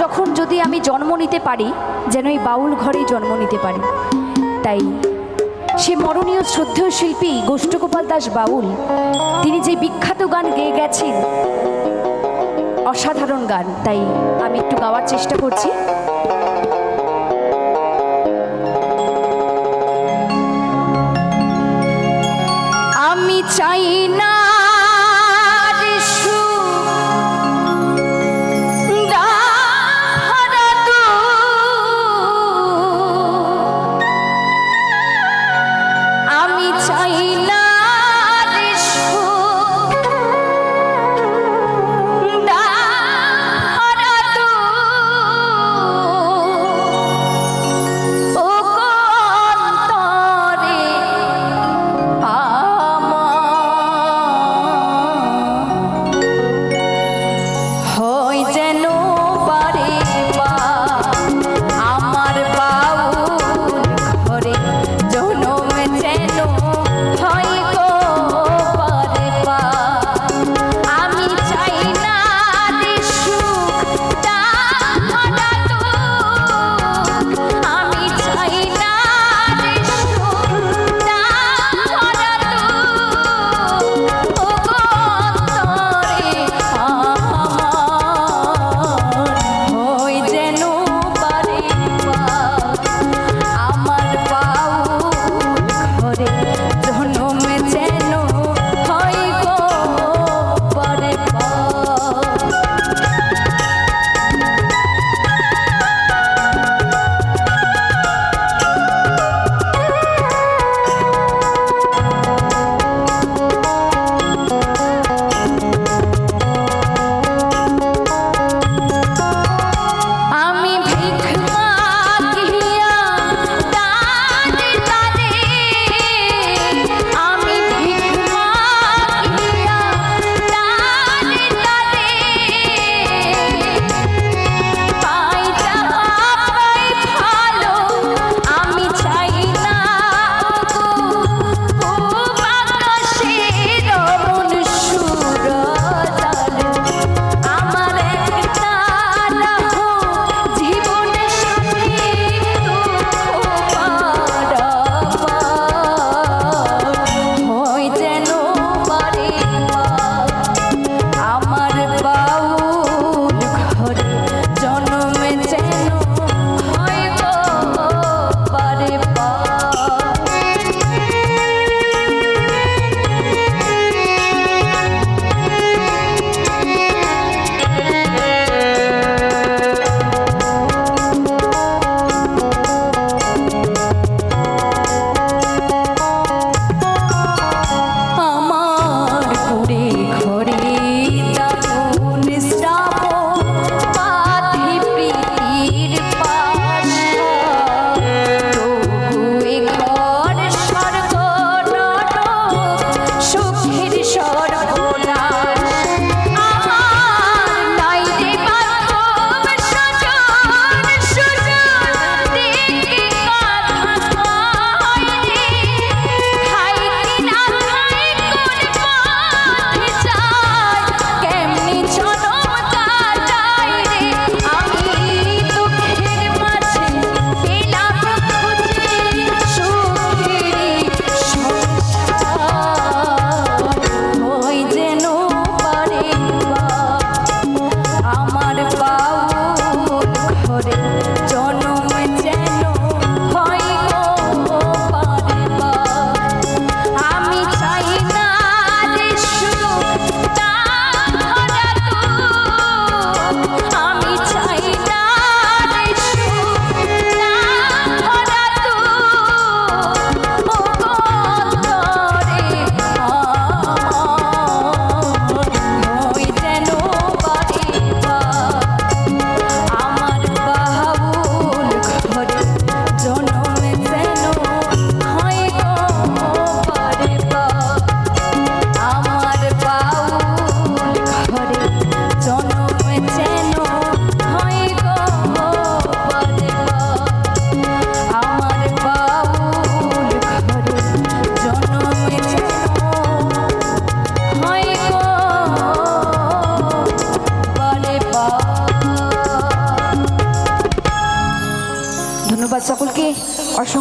যখন যদি আমি জন্ম নিতে পারি, যেন এই বাউল ঘরেই জন্ম নিতে পারি। তাই সে মরণীয় শ্রদ্ধেয় শিল্পী গোষ্ঠগোপাল দাস বাউল, তিনি যে বিখ্যাত গান গেয়ে গেছেন, অসাধারণ গান। তাই আমি একটু গাওয়ার চেষ্টা করছি। আমি চাই না চাই সকলকে অসংখ্য